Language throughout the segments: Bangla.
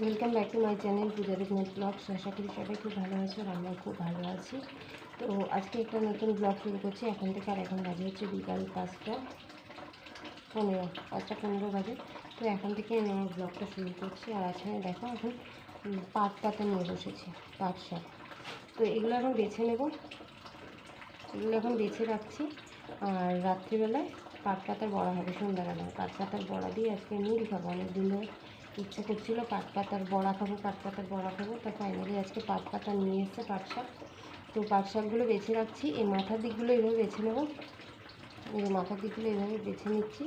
Welcome back to my channel Puja Pujari blogs আশা করি সবাই খুব ভালো আছো আর আমরাও খুব ভালো আছি। তো, আজকে একটা নতুন ব্লগ শুরু করছি। এখন থেকে আর এখন বাজে হচ্ছে বিকাল পাঁচটা। পনেরো পাঁচটা পনেরো বাজে। তো, এখন থেকে আমি আমার ব্লগটা শুরু করছি। আর আজকে দেখো, এখন পাট পাতা নিয়ে বসেছি, পাট শাক। তো, এগুলো এখন বেছে নেব। এগুলো এখন বেছে রাখছি। আর রাত্রিবেলায় পাট পাতার বড়া হবে, সন্ধ্যাবেলায়। পাট পাতার বড়া দিয়ে আজকে মুড়ি খাব, অনেক দিন ধরে। ইচ্ছে করছিল পাট পাতার বড়া খাব, পাট পাতার বড়া খাব। তা ফাইনালি আজকে পাট পাতা নিয়ে এসছে পাট শাক। তো পাট শাকগুলো বেছে রাখছি। এই মাথার দিকগুলো এইভাবে বেছে নেব। এই মাথার দিকগুলো এইভাবে বেছে নিচ্ছি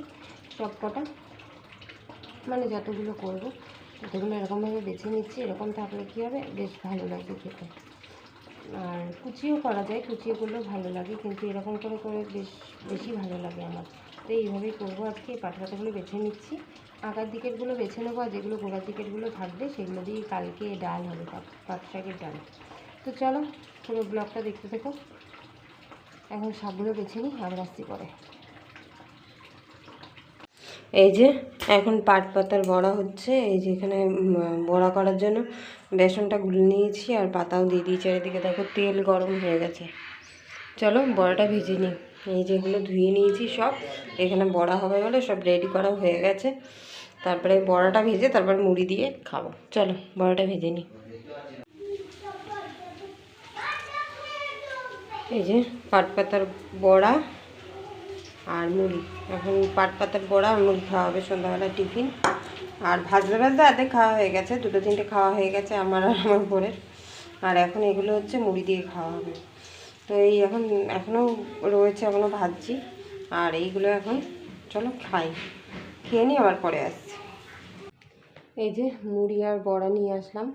সব কটা মানে যতগুলো করব, ততগুলো এরকমভাবে বেছে নিচ্ছি। এরকম থাকলে কী হবে? বেশ ভালো লাগবে খেতে। আর কুচিও করা যায়, কুচিও করলেও ভালো লাগে। কিন্তু এরকম করে করে বেশ বেশি ভালো লাগে আমার। তো এইভাবেই করব আজকে এই পাটপাতাগুলো বেছে নিচ্ছি। আঁকার দিকেরগুলো বেছে নেব আর যেগুলো গোড়ার দিকেরগুলো থাকবে সেগুলো দিয়ে কালকে ডাল হবে, পাট শাকের ডাল। তো চলো পুরো ব্লগটা দেখতে থেকো। এখন শাকগুলো বেছে নিই, আবার আসছি পরে। এই যে এখন পাট পাতার বড়া হচ্ছে, এই যে এখানে বড়া করার জন্য বেসনটা গুলে নিয়েছি আর পাতাও দিয়ে দিয়েছি। চারিদিকে দেখো তেল গরম হয়ে গেছে। চলো বড়াটা ভেজে নিই। এই যেগুলো ধুয়ে নিয়েছি সব, এখানে বড়া হবে বলে সব রেডি করা হয়ে গেছে। তারপরে বড়াটা ভেজে তারপর মুড়ি দিয়ে খাব। চলো, বড়াটা ভেজে নিই। এই যে পাট পাতার বড়া আর মুড়ি। এখন পাট পাতার বড়া আর মুড়ি খাওয়া হবে সন্ধ্যাবেলা টিফিন। আর ভাজতে ভাজতে অর্ধেক খাওয়া হয়ে গেছে, দুটো তিনটে খাওয়া হয়ে গেছে আমার আর আমার বোনের। আর এখন এগুলো হচ্ছে মুড়ি দিয়ে খাওয়া হবে। তো এই এখন এখনও রয়েছে এখনও ভাজছি। আর এইগুলো এখন চলো খাই। খেয়ে নিই আবার পরে আসছি। এই যে মুড়ি আর বড়া নিয়ে আসলাম।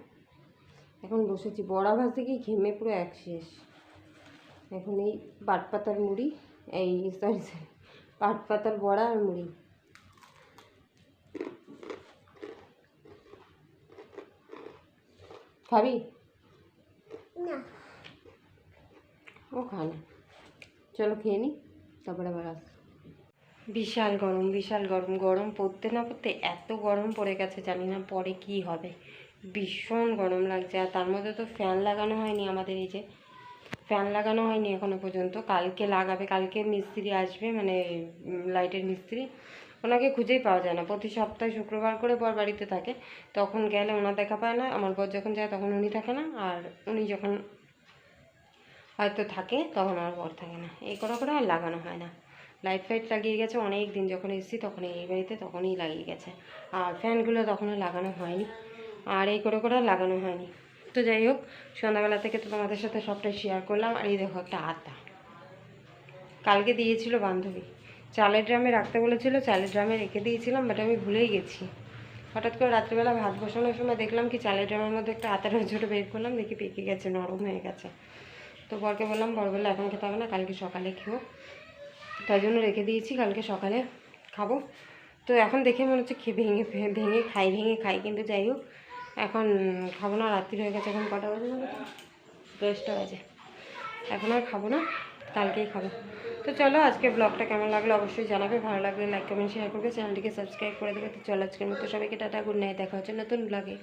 এখন বসেছি। বড়া ভাজতে গিয়ে ঘেমে পুরো এক শেষ। এখন এই পাট পাতার মুড়ি, এই সরি সরি পাট পাতার বড়া আর মুড়ি। খাবি না ও খা না চলো খেয়ে নি, তারপরে আবার আস বিশাল গরম বিশাল গরম। গরম পড়তে না পড়তে এত গরম পড়ে গেছে, জানি না পরে কি হবে। ভীষণ গরম লাগছে, আর তার মধ্যে তো ফ্যান লাগানো হয়নি আমাদের এই যে। ফ্যান লাগানো হয়নি এখনও পর্যন্ত। কালকে লাগাবে, কালকে মিস্ত্রি আসবে মানে লাইটের মিস্ত্রি। ওনাকে খুঁজেই পাওয়া যায় না। প্রতি সপ্তাহে শুক্রবার করে বর বাড়িতে থাকে। তখন গেলে ওনার দেখা পায় না, আমার বর যখন যায় তখন উনি থাকে না, আর উনি যখন হয়তো থাকে, তখন আর বর থাকে না। এই করে করে আর লাগানো হয় না। লাইট ফাইট লাগিয়ে গেছে, অনেক দিন যখন এসেছি তখন এই বাড়িতে তখনই লাগিয়ে গেছে। আর ফ্যানগুলো তখনও লাগানো হয়নি, আর এই করে করে লাগানো হয়নি। তো যাই হোক, সন্ধ্যাবেলা থেকে তো তোমাদের সাথে সবটাই শেয়ার করলাম। আর এই দেখো একটা আতা। কালকে দিয়েছিল বান্ধবী। চালের ড্রামে রাখতে বলেছিল, চালের ড্রামে রেখে দিয়েছিলাম বাট আমি ভুলেই গেছি। হঠাৎ করে রাত্রিবেলা ভাত বসানোর সময় দেখলাম কি চালের ড্রামের মধ্যে একটা আতার ছোটো বের করলাম, দেখি পেকে গেছে, নরম হয়ে গেছে। তো বরকে বললাম, বর বলল, এখন খেতে হবে না, কালকে সকালে খেও। তাই জন্য রেখে দিয়েছি, কালকে সকালে খাব। তো এখন দেখে মনে হচ্ছে খেয়ে ভেঙে ভেঙে খাই ভেঙে খাই, কিন্তু যাই হোক, এখন খাব না, রাত্রি হয়ে গেছে, এখন কটা বাজে বলো? দশটা বাজে। এখন আর খাব না, কালকেই খাব। তো চলো, আজকে ব্লগটা কেমন লাগল অবশ্যই জানাবে, ভালো লাগলে লাইক কমেন্ট শেয়ার করবে, চ্যানেলটিকে সাবস্ক্রাইব করে দেবে। তো চলো, আজকের মতো সবাইকে টাটা গুড নাইট দেখা হচ্ছে নতুন ব্লগে